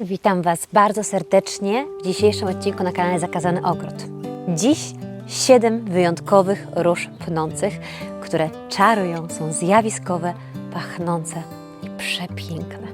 Witam Was bardzo serdecznie w dzisiejszym odcinku na kanale Zakazany Ogród. Dziś siedem wyjątkowych róż pnących, które czarują, są zjawiskowe, pachnące i przepiękne.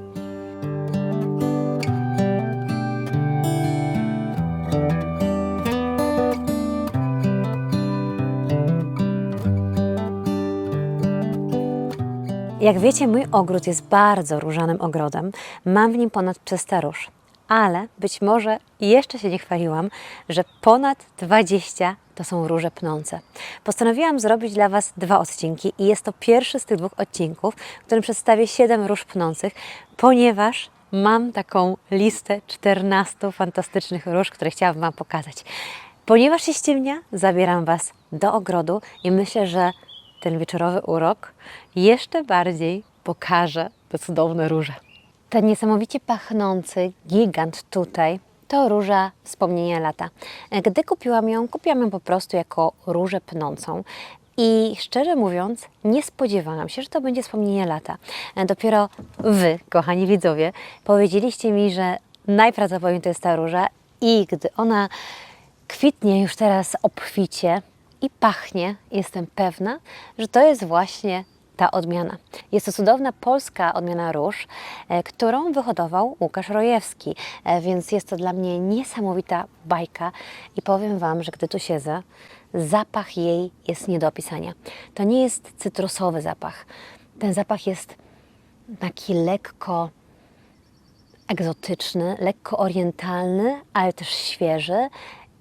Jak wiecie, mój ogród jest bardzo różanym ogrodem. Mam w nim ponad 300 róż. Ale być może jeszcze się nie chwaliłam, że ponad 20 to są róże pnące. Postanowiłam zrobić dla Was dwa odcinki i jest to pierwszy z tych dwóch odcinków, w którym przedstawię 7 róż pnących, ponieważ mam taką listę 14 fantastycznych róż, które chciałabym Wam pokazać. Ponieważ się ściemnia, zabieram Was do ogrodu i myślę, że ten wieczorowy urok jeszcze bardziej pokaże te cudowne róże. Ten niesamowicie pachnący gigant tutaj to róża wspomnienia lata. Gdy kupiłam ją, kupiłam ją po prostu jako różę pnącą. I szczerze mówiąc, nie spodziewałam się, że to będzie wspomnienie lata. Dopiero Wy, kochani widzowie, powiedzieliście mi, że najprawdopodobniej to jest ta róża i gdy ona kwitnie już teraz obficie i pachnie, jestem pewna, że to jest właśnie ta odmiana. Jest to cudowna polska odmiana róż, e, którą wyhodował Łukasz Rojewski, e, więc jest to dla mnie niesamowita bajka i powiem Wam, że gdy tu siedzę, zapach jej jest nie do opisania. To nie jest cytrusowy zapach. Ten zapach jest taki lekko egzotyczny, lekko orientalny, ale też świeży.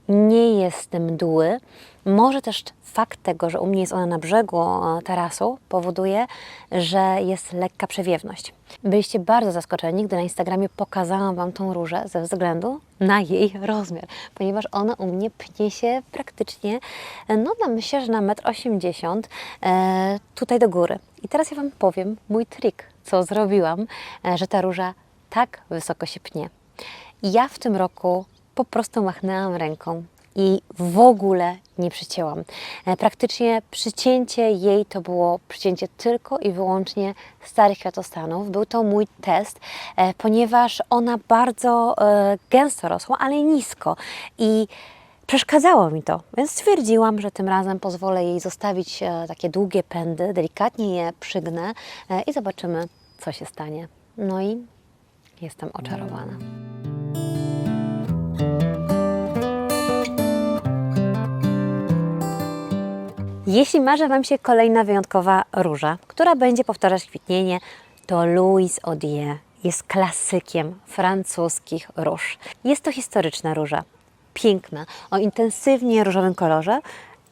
Nie jest mdły. Może też fakt tego, że u mnie jest ona na brzegu e, tarasu, powoduje, że jest lekka przewiewność. Byliście bardzo zaskoczeni, gdy na Instagramie pokazałam Wam tą różę ze względu na jej rozmiar, ponieważ ona u mnie pnie się praktycznie, e, no na, myślę, że na 1,80 m e, tutaj do góry. I teraz ja Wam powiem mój trik, co zrobiłam, e, że ta róża tak wysoko się pnie. Ja w tym roku po prostu machnęłam ręką i w ogóle nie przycięłam. E, Praktycznie przycięcie jej to było przycięcie tylko i wyłącznie starych kwiatostanów. Był to mój test, e, ponieważ ona bardzo e, gęsto rosła, ale nisko i przeszkadzało mi to, więc stwierdziłam, że tym razem pozwolę jej zostawić takie długie pędy, delikatnie je przygnę i zobaczymy, co się stanie. No i jestem oczarowana. Jeśli marzy Wam się kolejna wyjątkowa róża, która będzie powtarzać kwitnienie, to Louis Odier jest klasykiem francuskich róż. Jest to historyczna róża, piękna, o intensywnie różowym kolorze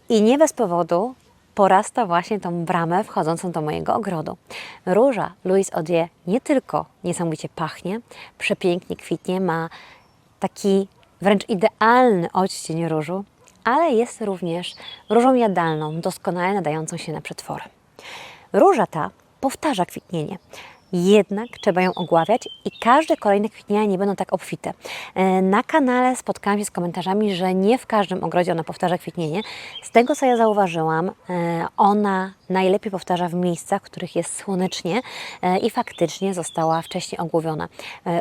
i nie bez powodu porasta właśnie tą bramę wchodzącą do mojego ogrodu. Róża Louis Odier nie tylko niesamowicie pachnie, przepięknie kwitnie, ma taki wręcz idealny odcień różu, ale jest również różą jadalną, doskonale nadającą się na przetwory. Róża ta powtarza kwitnienie, jednak trzeba ją ogławiać i każde kolejne kwitnienia nie będą tak obfite. E, Na kanale spotkałam się z komentarzami, że nie w każdym ogrodzie ona powtarza kwitnienie. Z tego co ja zauważyłam, e, ona najlepiej powtarza w miejscach, w których jest słonecznie e, i faktycznie została wcześniej ogłowiona.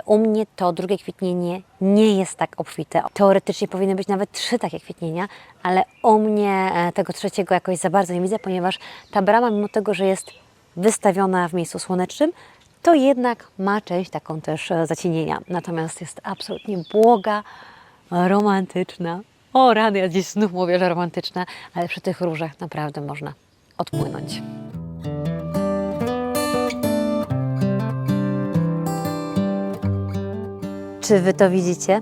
U mnie to drugie kwitnienie nie jest tak obfite. Teoretycznie powinny być nawet trzy takie kwitnienia, ale u mnie tego trzeciego jakoś za bardzo nie widzę, ponieważ ta brama, mimo tego, że jest wystawiona w miejscu słonecznym, to jednak ma część taką też e, zacienienia. Natomiast jest absolutnie błoga, romantyczna. O rany, ja dziś znów mówię, że romantyczna, ale przy tych różach naprawdę można odpłynąć. Czy Wy to widzicie?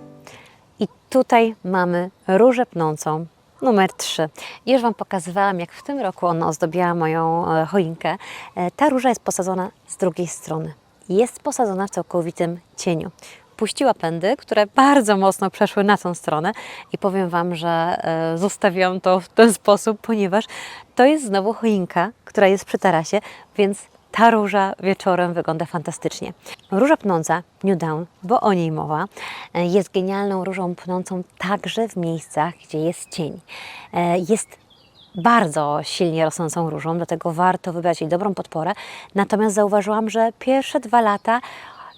I tutaj mamy różę pnącą numer 3. Już Wam pokazywałam, jak w tym roku ona ozdobiła moją e, choinkę. E, Ta róża jest posadzona z drugiej strony. Jest posadzona w całkowitym cieniu. Puściła pędy, które bardzo mocno przeszły na tą stronę i powiem Wam, że e, zostawiam to w ten sposób, ponieważ to jest znowu choinka, która jest przy tarasie, więc ta róża wieczorem wygląda fantastycznie. Róża pnąca New Dawn, bo o niej mowa, e, jest genialną różą pnącą także w miejscach, gdzie jest cień. E, Jest bardzo silnie rosnącą różą, dlatego warto wybrać jej dobrą podporę. Natomiast zauważyłam, że pierwsze dwa lata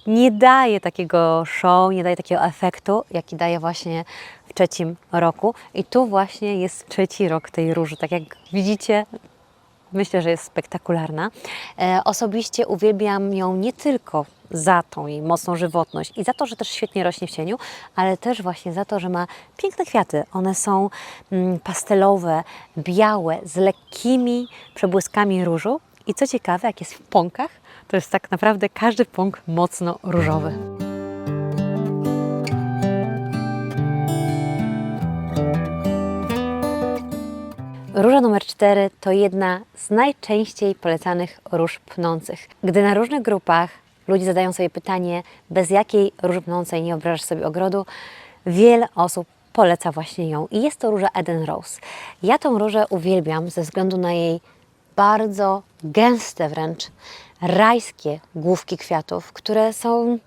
nie daje takiego show, nie daje takiego efektu, jaki daje właśnie w trzecim roku. I tu właśnie jest trzeci rok tej róży. Tak jak widzicie, Myślę, że jest spektakularna. E, osobiście uwielbiam ją nie tylko za tą jej mocną żywotność i za to, że też świetnie rośnie w cieniu, ale też właśnie za to, że ma piękne kwiaty. One są mm, pastelowe, białe, z lekkimi przebłyskami różu. I co ciekawe, jak jest w pąkach, to jest tak naprawdę każdy pąk mocno różowy. Róża numer 4 to jedna z najczęściej polecanych róż pnących. Gdy na różnych grupach ludzie zadają sobie pytanie, bez jakiej róży pnącej nie obrażasz sobie ogrodu, wiele osób poleca właśnie ją. I jest to róża Eden Rose. Ja tą różę uwielbiam ze względu na jej bardzo gęste wręcz, rajskie główki kwiatów, które są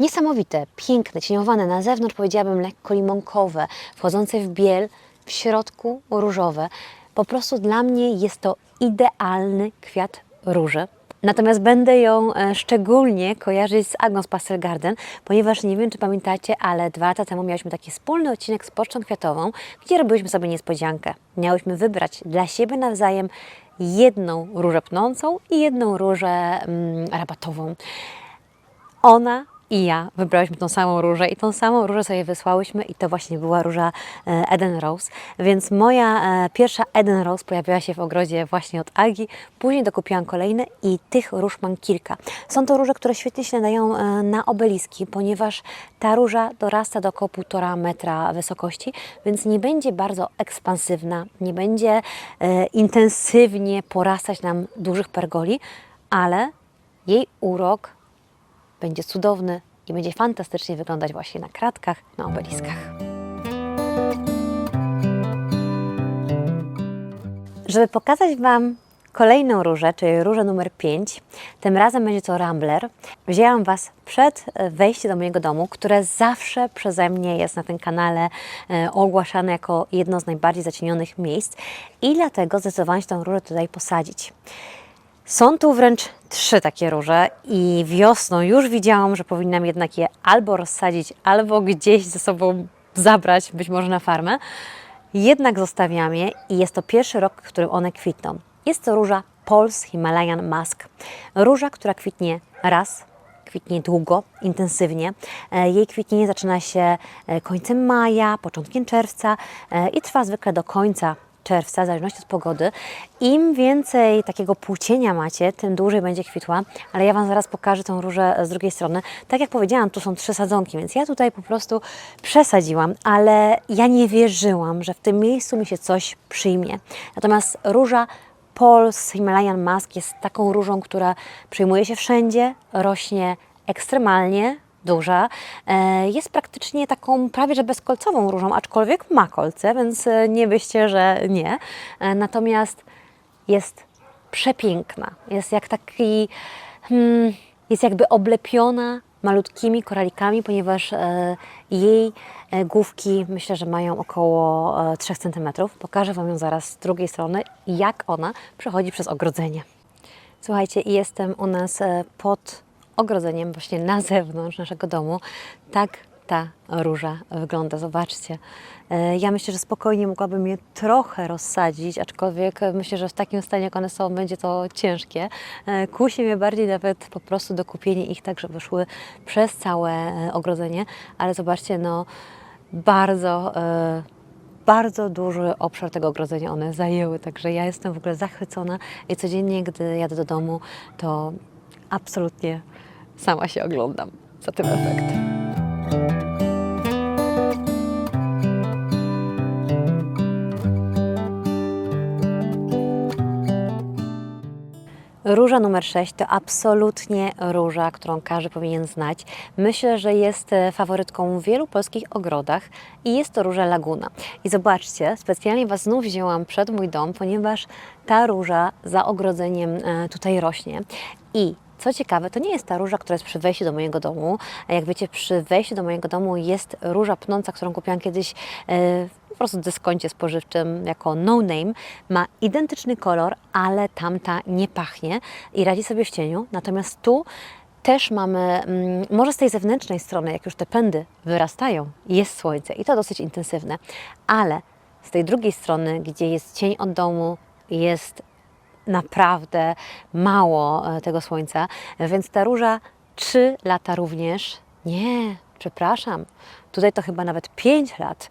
niesamowite, piękne, cieniowane na zewnątrz, powiedziałabym lekko limonkowe, wchodzące w biel, w środku różowe. Po prostu dla mnie jest to idealny kwiat róży. Natomiast będę ją e, szczególnie kojarzyć z Agnes Pastel Garden, ponieważ nie wiem, czy pamiętacie, ale dwa lata temu mieliśmy taki wspólny odcinek z Pocztą Kwiatową, gdzie robiliśmy sobie niespodziankę. Miałyśmy wybrać dla siebie nawzajem jedną różę pnącą i jedną różę mm, rabatową. Ona i ja wybrałyśmy tą samą różę i tą samą różę sobie wysłałyśmy i to właśnie była róża e, Eden Rose. Więc moja e, pierwsza Eden Rose pojawiła się w ogrodzie właśnie od Agi, później dokupiłam kolejne i tych róż mam kilka. Są to róże, które świetnie się nadają e, na obeliski, ponieważ ta róża dorasta do około 1,5 metra wysokości, więc nie będzie bardzo ekspansywna, nie będzie intensywnie porastać nam dużych pergoli, ale jej urok będzie cudowny i będzie fantastycznie wyglądać właśnie na kratkach, na obeliskach. Żeby pokazać Wam kolejną różę, czyli różę numer 5, tym razem będzie to Rambler. Wzięłam Was przed e, wejściem do mojego domu, które zawsze przeze mnie jest na tym kanale e, ogłaszane jako jedno z najbardziej zacienionych miejsc i dlatego zdecydowałam się tę różę tutaj posadzić. Są tu wręcz trzy takie róże i wiosną już widziałam, że powinnam jednak je albo rozsadzić, albo gdzieś ze sobą zabrać, być może na farmę. Jednak zostawiam je i jest to pierwszy rok, w którym one kwitną. Jest to róża Pulse Himalayan Mask. Róża, która kwitnie raz, kwitnie długo, intensywnie. E, Jej kwitnienie zaczyna się e, końcem maja, początkiem czerwca e, i trwa zwykle do końca czerwca, w zależności od pogody. Im więcej takiego płócienia macie, tym dłużej będzie kwitła, ale ja Wam zaraz pokażę tą różę z drugiej strony. Tak jak powiedziałam, tu są trzy sadzonki, więc ja tutaj po prostu przesadziłam, ale ja nie wierzyłam, że w tym miejscu mi się coś przyjmie. Natomiast róża Pulse Himalayan Mask jest taką różą, która przyjmuje się wszędzie, rośnie ekstremalnie, duża. E, Jest praktycznie taką prawie że bezkolcową różą, aczkolwiek ma kolce, więc e, nie byście, że nie. E, Natomiast jest przepiękna. Jest jak taki, hmm, jest jakby oblepiona malutkimi koralikami, ponieważ jej główki myślę, że mają około e, 3 cm. Pokażę Wam ją zaraz z drugiej strony, jak ona przechodzi przez ogrodzenie. Słuchajcie, jestem u nas pod ogrodzeniem, właśnie na zewnątrz naszego domu. Tak ta róża wygląda, zobaczcie. E, Ja myślę, że spokojnie mogłabym je trochę rozsadzić, aczkolwiek myślę, że w takim stanie, jak one są, będzie to ciężkie. E, Kusi mnie bardziej nawet po prostu do kupienia ich tak, żeby szły przez całe e, ogrodzenie, ale zobaczcie, no bardzo bardzo duży obszar tego ogrodzenia one zajęły, także ja jestem w ogóle zachwycona i codziennie, gdy jadę do domu, to absolutnie sama się oglądam za tym efektem. Róża numer 6 to absolutnie róża, którą każdy powinien znać. Myślę, że jest e, faworytką w wielu polskich ogrodach i jest to róża Laguna. I zobaczcie, specjalnie Was znów wzięłam przed mój dom, ponieważ ta róża za ogrodzeniem e, tutaj rośnie. I co ciekawe, to nie jest ta róża, która jest przy wejściu do mojego domu. Jak wiecie, przy wejściu do mojego domu jest róża pnąca, którą kupiłam kiedyś e, po prostu w dyskoncie spożywczym jako no name. Ma identyczny kolor, ale tamta nie pachnie i radzi sobie w cieniu. Natomiast tu też mamy, mm, może z tej zewnętrznej strony, jak już te pędy wyrastają, jest słońce i to dosyć intensywne, ale z tej drugiej strony, gdzie jest cień od domu, jest naprawdę mało e, tego słońca, więc ta róża trzy lata również. Nie, przepraszam. Tutaj to chyba nawet 5 lat.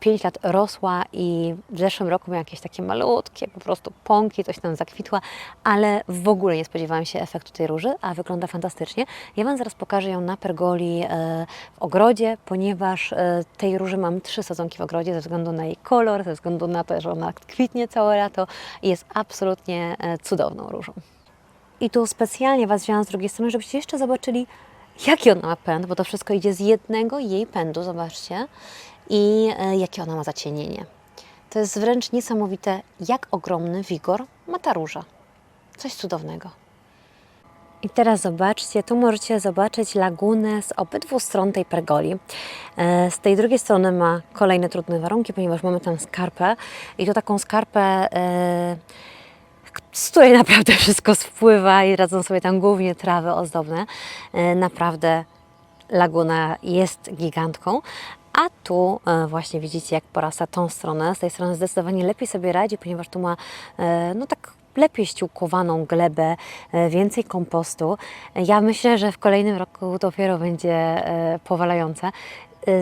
5 lat rosła i w zeszłym roku miała jakieś takie malutkie po prostu pąki, coś tam zakwitła, ale w ogóle nie spodziewałam się efektu tej róży, a wygląda fantastycznie. Ja Wam zaraz pokażę ją na pergoli e, w ogrodzie, ponieważ e, tej róży mam trzy sadzonki w ogrodzie ze względu na jej kolor, ze względu na to, że ona kwitnie całe lato i jest absolutnie e, cudowną różą. I tu specjalnie Was wzięłam z drugiej strony, żebyście jeszcze zobaczyli, jaki ona ma pęd, bo to wszystko idzie z jednego jej pędu, zobaczcie, i e, jakie ona ma zacienienie. To jest wręcz niesamowite, jak ogromny wigor ma ta róża. Coś cudownego. I teraz zobaczcie, tu możecie zobaczyć lagunę z obydwu stron tej pergoli. E, Z tej drugiej strony ma kolejne trudne warunki, ponieważ mamy tam skarpę i to taką skarpę, e, z której naprawdę wszystko spływa i radzą sobie tam głównie trawy ozdobne. E, Naprawdę laguna jest gigantką. A tu e, właśnie widzicie, jak porasta tą stronę. Z tej strony zdecydowanie lepiej sobie radzi, ponieważ tu ma e, no tak lepiej ściółkowaną glebę, więcej kompostu. Ja myślę, że w kolejnym roku dopiero będzie e, powalająca. E,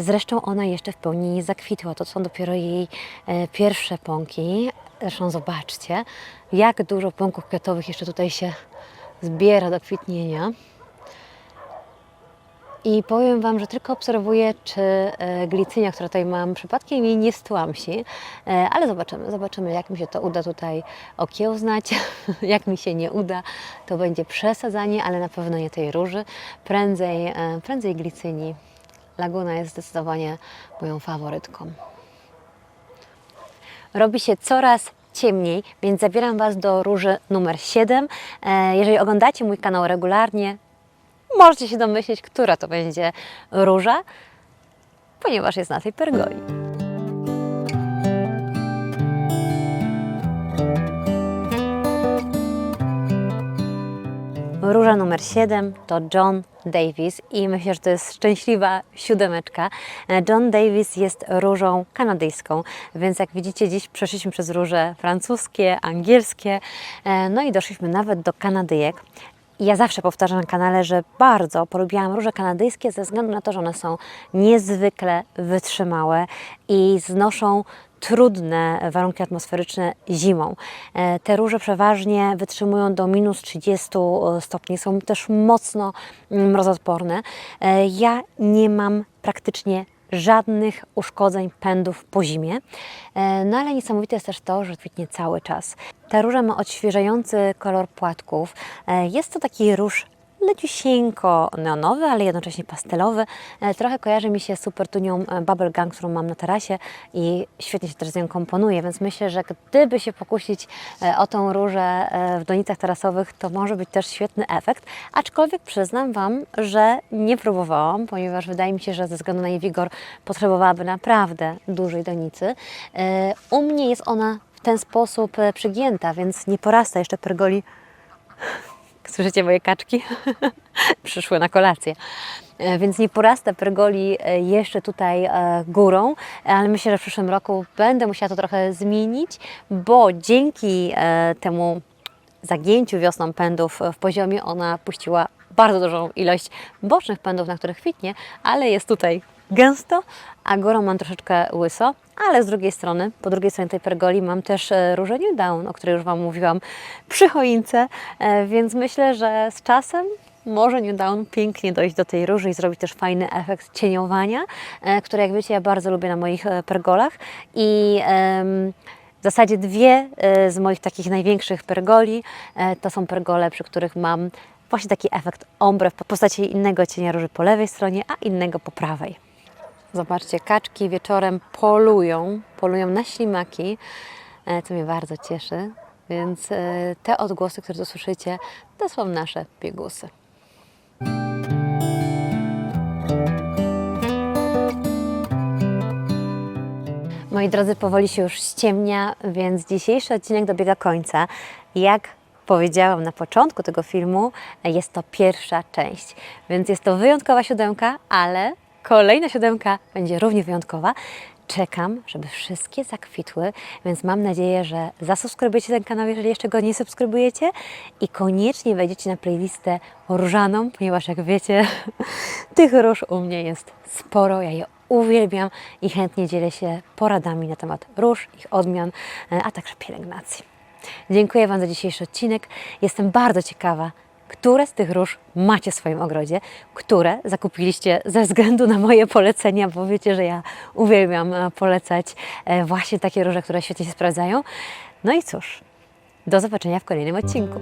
Zresztą ona jeszcze w pełni nie zakwitła. To są dopiero jej e, pierwsze pąki. Zresztą zobaczcie, jak dużo pąków kwiatowych jeszcze tutaj się zbiera do kwitnienia. I powiem Wam, że tylko obserwuję, czy e, glicynia, która tutaj mam, przypadkiem jej nie stłamsi, e, ale zobaczymy, zobaczymy, jak mi się to uda tutaj okiełznać, jak mi się nie uda, to będzie przesadzanie, ale na pewno nie tej róży, prędzej, prędzej glicyni. Laguna jest zdecydowanie moją faworytką. Robi się coraz ciemniej, więc zabieram Was do róży numer 7. E, Jeżeli oglądacie mój kanał regularnie, możecie się domyślić, która to będzie róża, ponieważ jest na tej pergoli. Róża numer 7 to John Davis i myślę, że to jest szczęśliwa siódemeczka. E, John Davis jest różą kanadyjską, więc jak widzicie dziś przeszliśmy przez róże francuskie, angielskie, e, no i doszliśmy nawet do Kanadyjek. Ja zawsze powtarzam na kanale, że bardzo polubiłam róże kanadyjskie ze względu na to, że one są niezwykle wytrzymałe i znoszą trudne warunki atmosferyczne zimą. E, Te róże przeważnie wytrzymują do minus 30 stopni, są też mocno mm, mrozodporne. E, Ja nie mam praktycznie żadnych uszkodzeń pędów po zimie. E, No ale niesamowite jest też to, że kwitnie cały czas. Ta róża ma odświeżający kolor płatków. E, Jest to taki róż leciusieńko neonowy, ale jednocześnie pastelowy. E, Trochę kojarzy mi się z supertunią e, Bubble Gang, którą mam na tarasie i świetnie się też z nią komponuje, więc myślę, że gdyby się pokusić e, o tą różę w donicach tarasowych, to może być też świetny efekt. Aczkolwiek przyznam Wam, że nie próbowałam, ponieważ wydaje mi się, że ze względu na jej wigor potrzebowałaby naprawdę dużej donicy. U mnie jest ona w ten sposób przygięta, więc nie porasta jeszcze pergoli Słyszycie moje kaczki? Przyszły na kolację. E, Więc nie porasta pergoli e, jeszcze tutaj e, górą, ale myślę, że w przyszłym roku będę musiała to trochę zmienić, bo dzięki temu zagięciu wiosną pędów w poziomie ona puściła bardzo dużą ilość bocznych pędów, na których kwitnie, ale jest tutaj gęsto, a górą mam troszeczkę łyso, ale z drugiej strony, po drugiej stronie tej pergoli mam też e, różę New Down, o której już Wam mówiłam przy choince, e, więc myślę, że z czasem może New Down pięknie dojść do tej róży i zrobić też fajny efekt cieniowania, e, który jak wiecie ja bardzo lubię na moich pergolach i w zasadzie dwie z moich takich największych pergoli to są pergole, przy których mam właśnie taki efekt ombre w postaci innego cienia róży po lewej stronie, a innego po prawej. Zobaczcie, kaczki wieczorem polują, polują na ślimaki, e, co mnie bardzo cieszy. Więc e, te odgłosy, które tu słyszycie, to są nasze biegusy. Moi drodzy, powoli się już ściemnia, więc dzisiejszy odcinek dobiega końca. Jak powiedziałam na początku tego filmu, jest to pierwsza część. Więc jest to wyjątkowa siódemka, ale kolejna siódemka będzie równie wyjątkowa. Czekam, żeby wszystkie zakwitły, więc mam nadzieję, że zasubskrybujecie ten kanał, jeżeli jeszcze go nie subskrybujecie i koniecznie wejdziecie na playlistę różaną, ponieważ jak wiecie, tych róż u mnie jest sporo, ja je uwielbiam i chętnie dzielę się poradami na temat róż, ich odmian, e, a także pielęgnacji. Dziękuję Wam za dzisiejszy odcinek. Jestem bardzo ciekawa, które z tych róż macie w swoim ogrodzie, które zakupiliście ze względu na moje polecenia, bo wiecie, że ja uwielbiam e, polecać e, właśnie takie róże, które świetnie się sprawdzają. No i cóż, do zobaczenia w kolejnym odcinku.